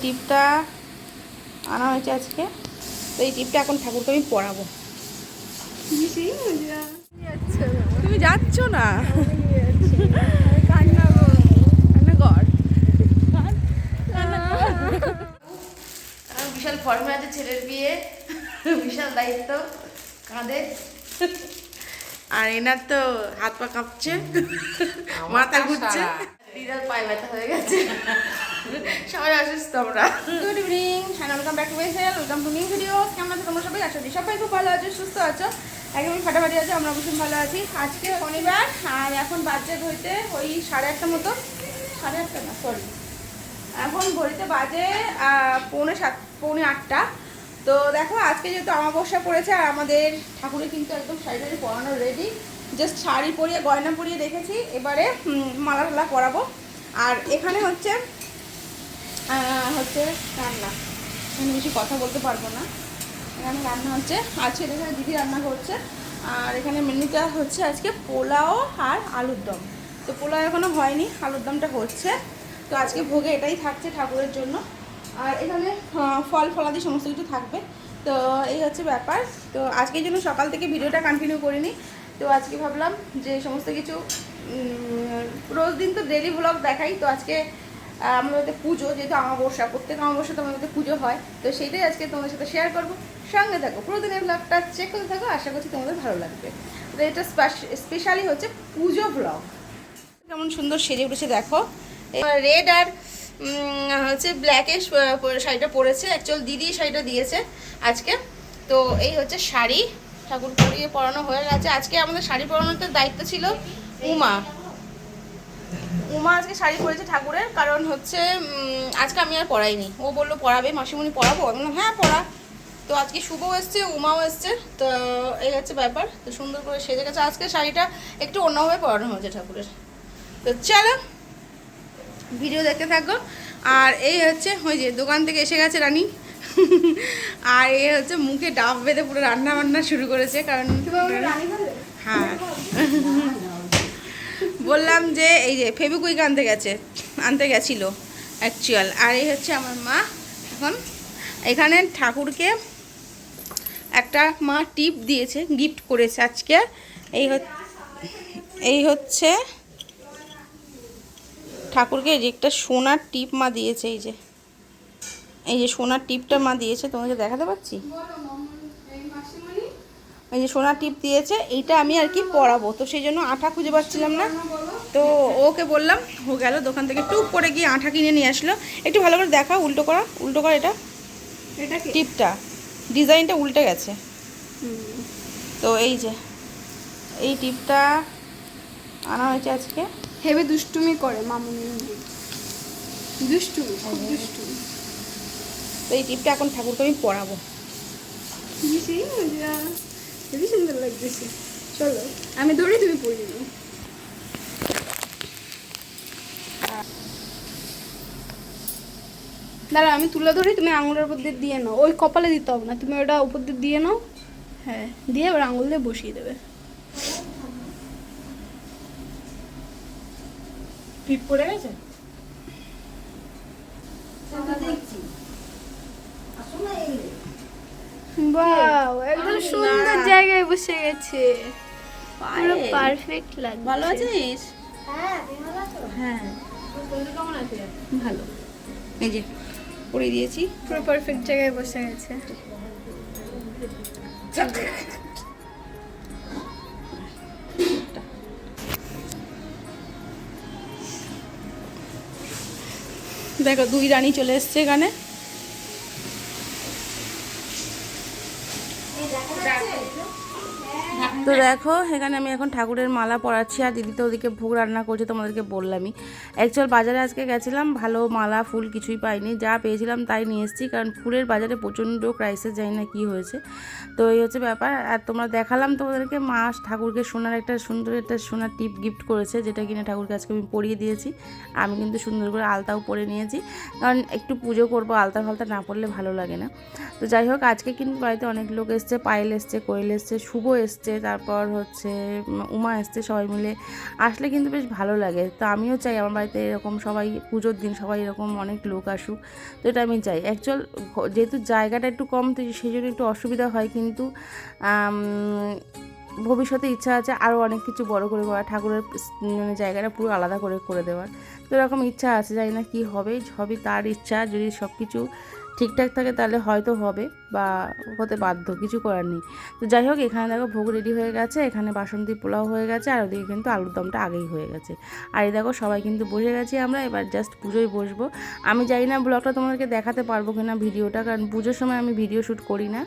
টিপটা আনা হয়েছে আজকে। তো এই টিপটা এখন ঠাকুরকে আমি পড়াবো। তুমি যাচ্ছ না? বিশাল ফর্মে আছে ছেলের বিয়ে বিশাল দায়িত্ব কাঁধে। আর এনার তো হাত পা কাঁপছে মাথা ঘুরছে। দিদার পায়ে ব্যথা হয়ে গেছে। সবাই অসুস্থ আমরা গুড ইভিনিং হ্যাঁ welcome back to my welcome to new video কেমন আছো তোমরা সবাই? আছো সবাই খুব ভালো আছো, সুস্থ আছো। একদমই ফাটাফাটি আছে, আমরা ভীষণ ভালো আছি। আজকে শনিবার, আর এখন বাজে হইতে ওই সাড়ে আটটা মতো। সাড়ে আটটা না সরি এখন ঘড়িতে বাজে পৌনে সাত, পৌনে আটটা। তো দেখো, আজকে যেহেতু আমাবস্যা পড়েছে, আর আমাদের ঠাকুরের কিন্তু একদম শাড়ি টাড়ি পরানো রেডি জাস্ট শাড়ি পরিয়ে, গয়না পরিয়ে রেখেছি এবারে মালা টালা পরাবো। আর এখানে হচ্ছে হচ্ছে রান্না। আমি বেশি কথা বলতে পারব না। এখানে রান্না হচ্ছে আজকে এখানে দিদি রান্না করছে। আর এখানে মেনুটা হচ্ছে আজকে পোলাও আর আলুর দম। তো পোলাও এখনও হয়নি, আলুর দমটা হচ্ছে। তো আজকে ভোগে এটাই থাকছে ঠাকুরের জন্য। আর এখানে ফল ফলাদি সমস্ত কিছু থাকবে। তো এই হচ্ছে ব্যাপার। তো আজকের জন্য সকাল থেকে ভিডিওটা কন্টিনিউ করিনি। তো আজকে ভাবলাম যে সমস্ত কিছু রোজ দিন তো ডেলি ব্লগ দেখাই। তো আজকে আমাদের পুজো, যেহেতু আমাবস্যা প্রত্যেক আমাবস্যা তো আমাদের পুজো হয়, তো সেইটাই আজকে তোমাদের সাথে শেয়ার করব। সঙ্গে থাকো প্রতিদিনের ব্লগটা চেক করতে থাকো, আশা করছি তোমাদের ভালো লাগবে। তো এটা স্পেশালি হচ্ছে পুজো ব্লগ কেমন সুন্দর সেজে উঠেছে, দেখো। রেড আর হচ্ছে ব্ল্যাকের শাড়িটা পরেছে। অ্যাকচুয়াল দিদি শাড়িটা দিয়েছে আজকে। তো এই হচ্ছে শাড়ি। ঠাকুর পরিয়ে পরানো হয়ে গেছে। আজকে আমাদের শাড়ি পরানোর দায়িত্ব ছিল উমা। উমা আজকে শাড়ি পরেছে ঠাকুরের কারণ হচ্ছে আজকে আমি আর পড়াইনি ও বলল পড়াবে মাসিমণি পড়াবো আমি বললাম, হ্যাঁ পড়া তো আজকে শুভও এসছে উমাও এসছে তো এই হচ্ছে ব্যাপার। তো সুন্দর করে সেজে গেছে। আজকে শাড়িটা একটু অন্যভাবে পরানো হয়েছে ঠাকুরের। তো চলো ভিডিও দেখতে থাকো। আর এই হচ্ছে ওই যে দোকান থেকে এসে গেছে রানী। আর এ হচ্ছে মুখে ডাব বেঁধে পুরো রান্না বান্না শুরু করেছে কারণ হ্যাঁ। বললাম যে এই যে ফেবিকুইক আনতে গেছে, আনতে গেছিল অ্যাকচুয়াল আর এই হচ্ছে আমার মা। এখন এখানে ঠাকুরকে একটা মা টিপ দিয়েছে গিফট করেছে আজকে। এই এই হচ্ছে ঠাকুরকে এই যে একটা সোনার টিপ মা দিয়েছে, এই যে। এই যে সোনার টিপটা মা দিয়েছে, তোমাকে দেখাতে পাচ্ছি? এই যে সোনার টিপ দিয়েছে এইটা আমি আর কি পরাবো। তো সেই জন্য আঠা খুঁজে পাচ্ছিলাম না। তো ওকে বললাম ও গেল দোকান থেকে টুপ করে গিয়ে আঠা কিনে নিয়ে আসলো। একটু ভালো করে দেখা উল্টো করা উল্টো করা এটা। এটা টিপটা। ডিজাইনটা উল্টে গেছে। তো এই যে এই টিপটা আনা হয়েছে আজকে। হেবে দুষ্টুমি করে মামুনি। দুষ্টুমি দুষ্টুমি। তো এই টিপটা এখন ঠাকুরকে আমি পরাবো। হেবি সুন্দর লাগতেছে চলো আমি ধরে তুমি পড়ে যাব। দাঁড়া আমি তুলে ধরি তুমি আঙুলের উপর দিয়ে দিয়ে নাও। ওই কপালে দিতে হবে না তুমি ওটা উপর দিয়ে দিয়ে নাও। হ্যাঁ। দিয়ে এবার আঙুল দিয়ে বসিয়ে দেবে। টিপ পড়ে গেছে? বাহ একদম সুন্দর জায়গায় বসে গেছে। পুরো পারফেক্ট লাগছে। ভালো আছিস? হ্যাঁ ভালো এই যে পরিয়ে দিয়েছি। পুরো পারফেক্ট জায়গায় বসে গেছে। দেখো দুই রানী চলে এসছে এখানে। দেখা তো দেখো, এখানে আমি এখন ঠাকুরের মালা পরাচ্ছি আর দিদি তো ওদিকে ভোগ রান্না করছে, তোমাদেরকে বললামই। অ্যাকচুয়াল বাজারে আজকে গেছিলাম, ভালো মালা, ফুল কিছুই পাইনি, যা পেয়েছিলাম তাই নিয়ে এসেছি, কারণ ফুলের বাজারে প্রচণ্ড ক্রাইসিস জানি না কী হয়েছে। তো এই হচ্ছে ব্যাপার, আর তোমরা দেখালাম তোমাদেরকে, মা ঠাকুরকে সোনার একটা সুন্দর একটা সোনার টিপ গিফট করেছে, যেটা কিনা ঠাকুরকে আজকে আমি পরিয়ে দিয়েছি। আমি কিন্তু সুন্দর করে আলতাও পরে নিয়েছি, কারণ একটু পুজো করব, আলতা ফালতা না পড়লে ভালো লাগে না। তো যাই হোক, আজকে কিন্তু বাড়িতে অনেক লোক এসছে, পায়েল এসছে, কোয়েল এসছে, শুভ এসছে তারপর হচ্ছে, উমা এসছে সবাই মিলে। আসলে কিন্তু বেশ ভালো লাগে। তো আমিও চাই আমার বাড়িতে এরকম সবাই, পুজোর দিন সবাই এরকম অনেক লোক আসুক। তো এটা আমি চাই। অ্যাকচুয়াল যেহেতু জায়গাটা একটু কম, তো সেই জন্য একটু অসুবিধা হয় কিন্তু ভবিষ্যতে ইচ্ছা আছে আরও অনেক কিছু বড় করে করা, ঠাকুরের মানে জায়গাটা পুরো আলাদা করে করে দেওয়ার। তো এরকম ইচ্ছা আছে, জানি না কী হবে সবই তার ইচ্ছা, যদি সব কিছু ঠিকঠাক থাকে তাহলে হয়তো হবে বা হতে বাধ্য, কিছু করার নেই। তো যাই হোক, এখানে দেখো ভোগ রেডি হয়ে গেছে, এখানে বাসন্তী পোলাও হয়ে গেছে, আর ওদিকে কিন্তু আলুর দমটা আগেই হয়ে গেছে। আর এই দেখো, সবাই কিন্তু বসে গেছি আমরা, এবার জাস্ট পুজোয় বসবো। আমি জানি না ব্লগটা তোমাদেরকে দেখাতে পারব কিনা ভিডিওটা, কারণ পুজোর সময় আমি ভিডিও শ্যুট করি না,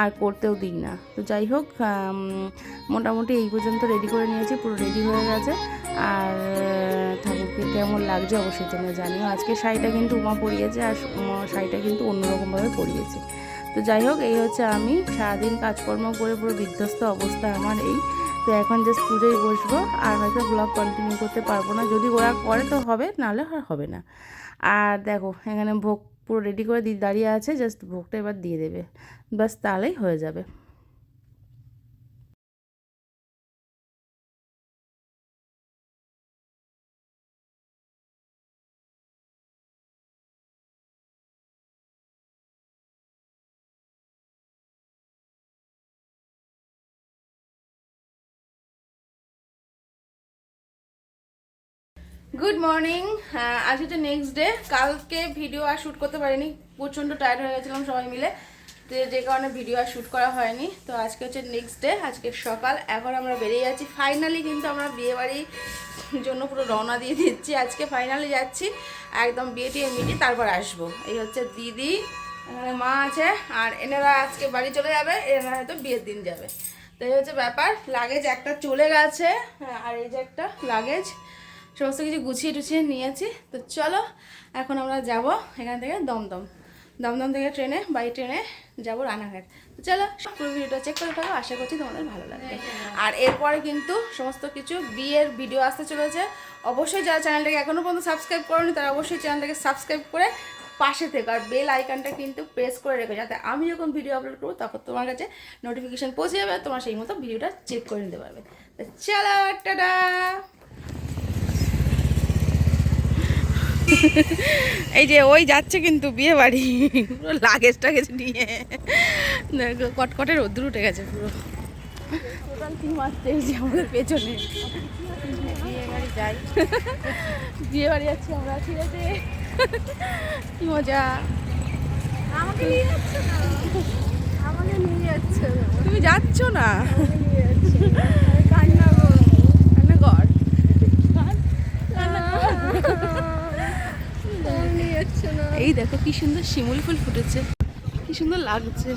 আর করতেও দিই না। তো যাই হোক মোটামুটি এই পর্যন্ত রেডি করে নিয়েছি, পুরো রেডি হয়ে গেছে। আর, ঠাকুরকে কেমন লাগছে অবশ্যই তোমরা জানিও। আজকে শাড়িটা কিন্তু উমা পরিয়েছে, আর শাড়িটা কিন্তু অন্যরকমভাবে পড়িয়েছে। তো যাই হোক, এই হচ্ছে আমি সারাদিন কাজকর্ম করে পুরো বিধ্বস্ত অবস্থা আমার এই। তো এখন জাস্ট স্কুলেই বসবো, আর হয়তো ব্লগ কন্টিনিউ করতে পারব না। যদি ওরা করে তো হবে, নাহলে আর হবে না। আর দেখো, এখানে ভোগ পুরো রেডি করে দিয়ে দাঁড়িয়ে আছে জাস্ট ভোগটা এবার দিয়ে দেবে। ব্যাস, তাহলেই হয়ে যাবে। গুড মর্নিং আজ হচ্ছে নেক্সট ডে কালকে ভিডিও আর শ্যুট করতে পারিনি। প্রচণ্ড টায়ার্ড হয়ে গেছিলাম সবাই মিলে। তো যে কারণে ভিডিও আর শ্যুট করা হয়নি। তো আজকে হচ্ছে নেক্সট ডে আজকে সকাল। এখন আমরা বেরিয়ে যাচ্ছি। ফাইনালি কিন্তু আমরা বিয়েবাড়ির জন্য পুরো রওনা দিয়ে দিচ্ছি। আজকে ফাইনালি যাচ্ছি। একদম বিয়ে টিয়ে মিটি তারপর আসব। এই হচ্ছে দিদি, এখানে মা আছে, আর এনারা আজকে বাড়ি চলে যাবে। এনারা হয়তো বিয়ের দিন যাবে। তো এই হচ্ছে ব্যাপার। লাগেজ একটা চলে গেছে। আর এই যে একটা লাগেজ সমস্ত কিছু গুছিয়ে টুছিয়ে নিয়েছি। তো চলো, এখন আমরা যাব এখান থেকে দমদম। দমদম থেকে ট্রেনে, বাই ট্রেনে যাব রানাঘাট। তো চলো, পুরো ভিডিওটা চেক করে থাকো, আশা করছি তোমাদের ভালো লাগবে। আর এরপরে কিন্তু সমস্ত কিছু বিয়ের ভিডিও আসতে চলেছে। অবশ্যই যারা চ্যানেলটাকে এখনও পর্যন্ত সাবস্ক্রাইব করোনি, তারা অবশ্যই চ্যানেলটাকে সাবস্ক্রাইব করে পাশে থেকে। আর বেল আইকনটা কিন্তু প্রেস করে রেখো, যাতে আমি যখন ভিডিও আপলোড করব, তখন তোমার কাছে নোটিফিকেশান পৌঁছে যাবে, তোমার সেই মতো ভিডিওটা চেক করে নিতে পারবে। চলো, টাটা! এই যে ওই যাচ্ছে কিন্তু বিয়ে বাড়ি। পুরো লাগেজ টাগেজ নিয়ে। দেখো কটকটে রোদ্দুর উঠে গেছে পুরো। টোটাল তিন আমাদের পেছনে। বিয়ে বাড়ি যাই। বিয়ে বাড়ি যাচ্ছি আমরা ঠিক আছে কি মজা। আমাকে নিয়ে যাচ্ছে না? আমাকে নিয়ে যাচ্ছে। তুমি যাচ্ছ না আমাকে নিয়ে যাচ্ছে না। আমি কান্না করব রান্না কর আমাকে নিয়ে যাচ্ছে না এই দেখো কি সুন্দর শিমুল ফুল ফুটেছে, কি সুন্দর লাগছে।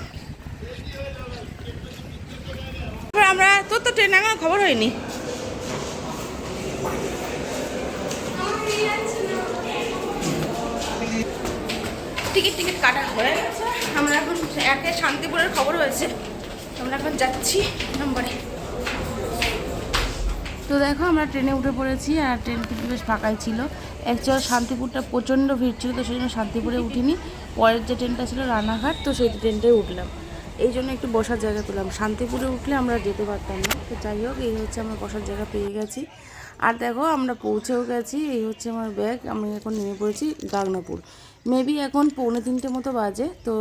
আমরা তোর তো ট্রেন আমার খবর হয়নি। টিকিট টিকিট কাটা হয়ে গেছে। আমরা এখন একে শান্তিপুরের খবর হয়েছে। আমরা এখন যাচ্ছি নম্বরে। তো দেখো আমরা ট্রেনে উঠে পড়েছি আর ট্রেন কিন্তু বেশ ফাঁকাই ছিল। অ্যাকচুয়াল শান্তিপুরটা প্রচণ্ড ভিড় ছিল, তো সেই জন্য শান্তিপুরে উঠিনি। পরের যে ট্রেনটা ছিল রানাঘাট, তো সেই ট্রেনটাই উঠলাম। এই জন্য একটু বসার জায়গা পেলাম। শান্তিপুরে উঠলে আমরা যেতে পারতাম না। তো যাই হোক, এই হচ্ছে আমরা বসার জায়গা পেয়ে গেছি। আর দেখো, আমরা পৌঁছেও গেছি। এই হচ্ছে আমার ব্যাগ আমি এখন নেমে পড়েছি গাগনাপুর। মেবি এখন পৌনে তিনটে মতো বাজে, তো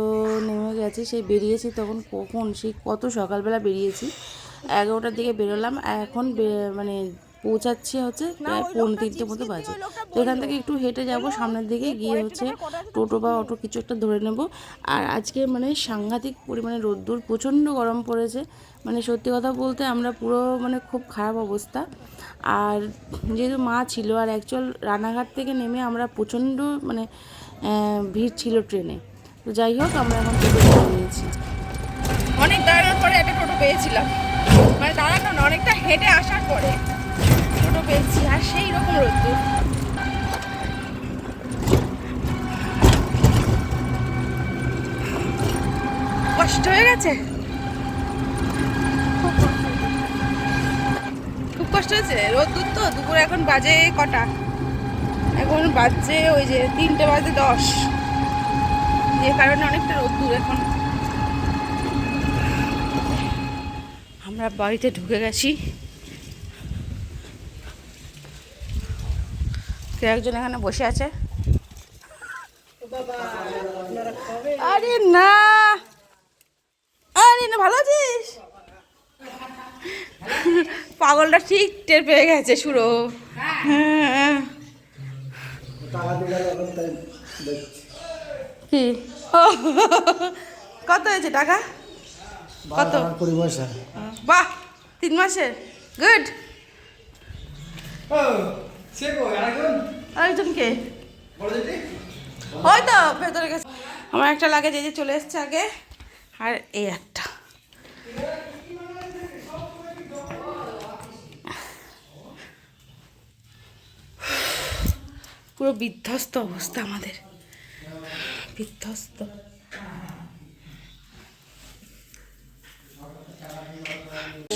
নেমে গেছি। সেই বেরিয়েছি তখন কখন? সেই কত সকালবেলা বেরিয়েছি। এগারোটার দিকে বেরোলাম। এখন মানে পৌঁছাচ্ছি হচ্ছে প্রায় পৌনে তিনটে মতো বাজে। তো এখান থেকে একটু হেঁটে যাব সামনের দিকে গিয়ে হচ্ছে টোটো বা অটো কিছু একটা ধরে নেব। আর আজকে মানে সাংঘাতিক পরিমাণে রোদ্দুর প্রচণ্ড গরম পড়েছে। মানে সত্যি কথা বলতে আমরা পুরো মানে খুব খারাপ অবস্থা। আর যেহেতু মা ছিল আর অ্যাকচুয়াল রানাঘাট থেকে নেমে আমরা প্রচণ্ড মানে ভিড় ছিল ট্রেনে। তো যাই হোক আমরা এখন টোটো নিয়েছি অনেক দাঁড়ানোর পরে একটা টোটো পেয়েছিলাম। মানে দাঁড়ানো অনেকটা হেঁটে আসার পরে। পেয়েছি, আর সেই রকম রোদ্দুর। কষ্ট হয়ে গেছে? খুব কষ্ট হয়েছে। রোদ্দুর তো, দুপুরে এখন বাজে কটা? এখন বাজছে ওই যে তিনটে বাজে দশ। যে কারণে অনেকটা রোদ্দুর এখন। আমরা বাড়িতে ঢুকে গেছি। কেউ একজন এখানে বসে আছে। আরে না। আরে না, ভালো আছিস? পাগলটা ঠিক টের পেয়ে গেছে, শুরু। হ্যাঁ। কি? কত হয়েছে টাকা? কত? কুড়ি বাহ, তিন মাসের। গুড। আরেকজন? কে ওই তো ভেতরে গেছে। আমার একটা লাগে যে যে চলে এসছে আগে। আর এই একটা। পুরো বিধ্বস্ত অবস্থা আমাদের। বিধ্বস্ত।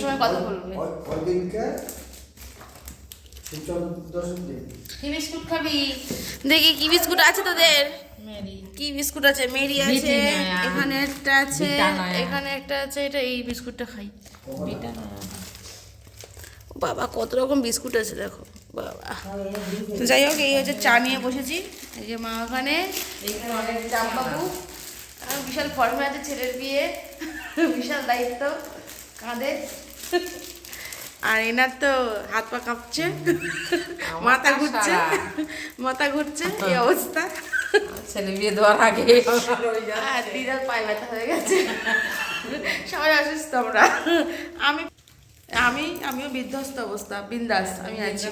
সময় কথা বলবে কি বিস্কুট খাবি? দেখি কি বিস্কুট আছে তোদের? কি বিস্কুট আছে? মেরি আছে এখানে একটা আছে এখানে একটা আছে এটা এই বিস্কুটটা খাই। বাবা কত রকম বিস্কুট আছে দেখো। বাবা। তো যাই হোক এই হচ্ছে চা নিয়ে বসেছি। এই যে মা ওখানে। জামবাবু আর বিশাল ফর্মে আছে ছেলের বিয়ে। বিশাল দায়িত্ব। কাঁধে। আর এনার তো হাত পা কাঁপছে মাথা ঘুরছে মাথা ঘুরছে এই অবস্থা। ছেলে বিয়ে দেওয়ার আগে দিদার পায়ে ব্যথা হয়ে গেছে। সবাই অসুস্থ আমরা। আমি আমি আমিও বিধ্বস্ত অবস্থা বিন্দাস আমি আছি।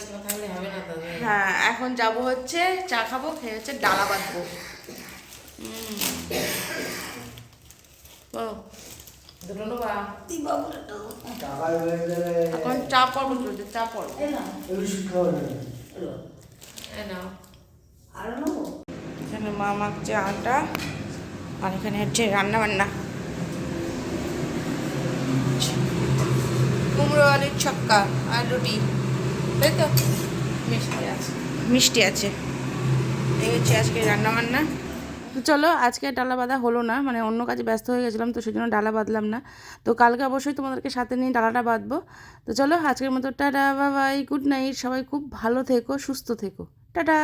হ্যাঁ এখন যাব হচ্ছে চা খাব খেয়ে হচ্ছে ডালা বাঁধবো। ও, দুটো নেবা এখন চা পর্ব চলছে চা পর্ব এখানে মা মাখছে আটা আর এখানে হচ্ছে রান্না বান্না কুমড়ো আলুর ছক্কা আর রুটি। তাই তো? মিষ্টি আছে। মিষ্টি আছে। এই হচ্ছে আজকে রান্না বান্না তো চলো, আজকে ডালা বাঁধা হলো না মানে অন্য কাজে ব্যস্ত হয়ে গেছিলাম, তো সেই জন্য ডালা বাঁধলাম না। তো কালকে অবশ্যই তোমাদেরকে সাথে নিয়ে ডালাটা বাঁধবো। তো চলো, আজকের মতো টাটা বাবাই গুড নাইট, সবাই খুব ভালো থেকো, সুস্থ থেকো। টাটা!